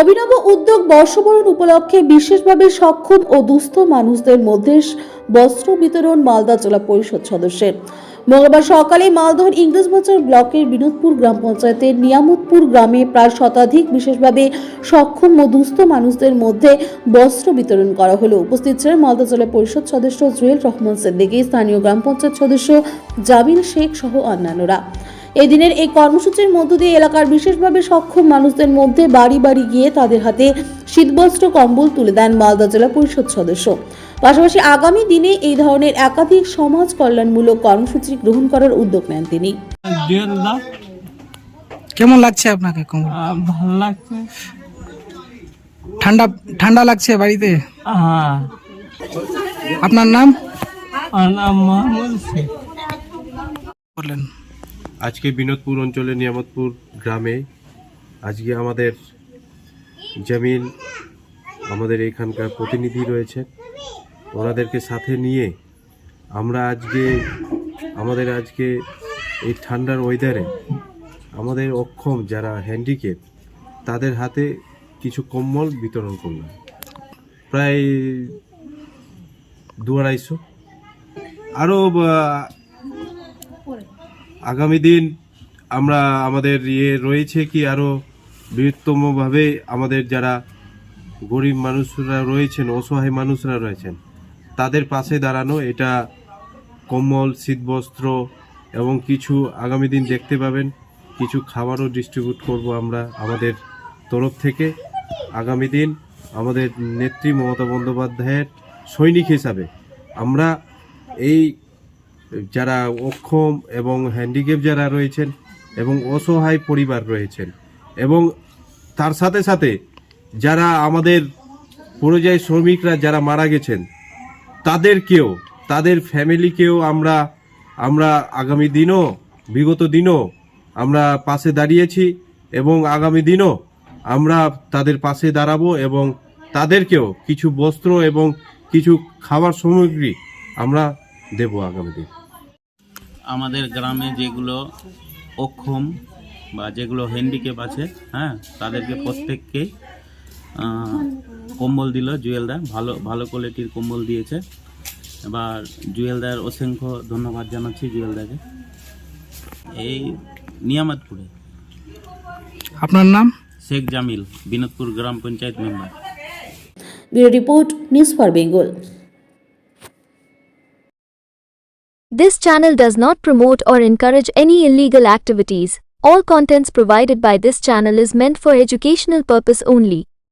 অভিনব উদ্যোগ বর্ষবরণ উপলক্ষে বিশেষভাবে সক্ষম ও দুস্থ মানুষদের মধ্যে বস্ত্র বিতরণ মালদা জেলা পরিষদ সদস্যের। মঙ্গলবার সকালে মালদহ ইংরেজবাজার ব্লকের বিনোদপুর গ্রাম পঞ্চায়েতের নিয়ামতপুর গ্রামে প্রায় শতাধিক বিশেষভাবে সক্ষম ও দুস্থ মানুষদের মধ্যে বস্ত্র বিতরণ করা হলো। উপস্থিত ছিলেন মালদা জেলা পরিষদ সদস্য জুয়েল রহমান সিদ্দিকী, স্থানীয় গ্রাম পঞ্চায়েত সদস্য জামিল শেখ সহ অন্যান্যরা। এই দিনের এই কর্মসূচির মধ্য দিয়ে এলাকার বিশেষভাবে সক্ষম মানুষদের মধ্যে বাড়ি বাড়ি গিয়ে তাদের হাতে শীতবস্ত্র, কম্বল তুলে দেন মালদা জেলা পরিষদ সদস্য। পাশাপাশি আগামী দিনে এই ধরনের একাধিক সমাজ কল্যাণমূলক কর্মসূচি গ্রহণ করার উদ্যোগ নেন তিনি। কেমন লাগছে আপনাকে ভালো লাগছে। ঠান্ডা ঠান্ডা লাগছে বাড়িতে? হ্যাঁ। আপনার নাম? বললেন। আজকে বিনোদপুর অঞ্চলের নিয়ামতপুর গ্রামে আজকে আমাদের জামিল আমাদের এখানকার প্রতিনিধি রয়েছে। ওনাদেরকে সাথে নিয়ে আমরা আজকে, আমাদের আজকে এই ঠান্ডার ওয়েদারে আমাদের অক্ষম যারা হ্যান্ডিক্যাপ তাদের হাতে কিছু কম্বল বিতরণ করলাম। প্রায় দু আড়াইশো। আরও আগামী দিন আমরা আমাদের ইয়ে রয়েছে কি আরও বৃহত্তমভাবে আমাদের যারা গরিব মানুষরা রয়েছেন, অসহায় মানুষরা রয়েছেন। তাদের পাশে দাঁড়ানো, এটা কম্বল শীতবস্ত্র এবং কিছু আগামী দিন দেখতে পাবেন। কিছু খাবারও ডিস্ট্রিবিউট করব আমরা আমাদের তরফ থেকে। আগামী দিন আমাদের নেত্রী মমতা বন্দ্যোপাধ্যায়ের সৈনিক হিসাবে আমরা এই যারা অক্ষম এবং হ্যান্ডিক্যাপ যারা রয়েছেন এবং অসহায় পরিবার রয়েছেন এবং তার সাথে সাথে যারা আমাদের পরিযায়ী শ্রমিকরা যারা মারা গেছেন তাদেরকেও তাদের ফ্যামিলিকেও আমরা আমরা আগামী দিনও বিগত দিনও আমরা পাশে দাঁড়িয়েছি এবং আগামী দিনও আমরা তাদের পাশে দাঁড়াবো এবং তাদেরকেও কিছু বস্ত্র এবং কিছু খাবার সামগ্রী আমরা দেব আগামী দিন। আমাদের গ্রামে যেগুলো অক্ষম বা যেগুলো হ্যান্ডিক্যাপ আছে হ্যাঁ তাদেরকে প্রত্যেককে আহ, কম্বল দিল জুয়েলদা ভালো ভালো কোয়ালিটির কম্বল দিয়েছে এবার জুয়েলদার অসংখ্য ধন্যবাদ জানাচ্ছি জুয়েলদাকে এই নিয়ামতপুরে আপনার নাম শেখ জামিল বিনোদপুর গ্রাম panchayat member bureau report news for Bengal This channel does not promote or encourage any illegal activities. All contents provided by this channel is meant for educational purpose only.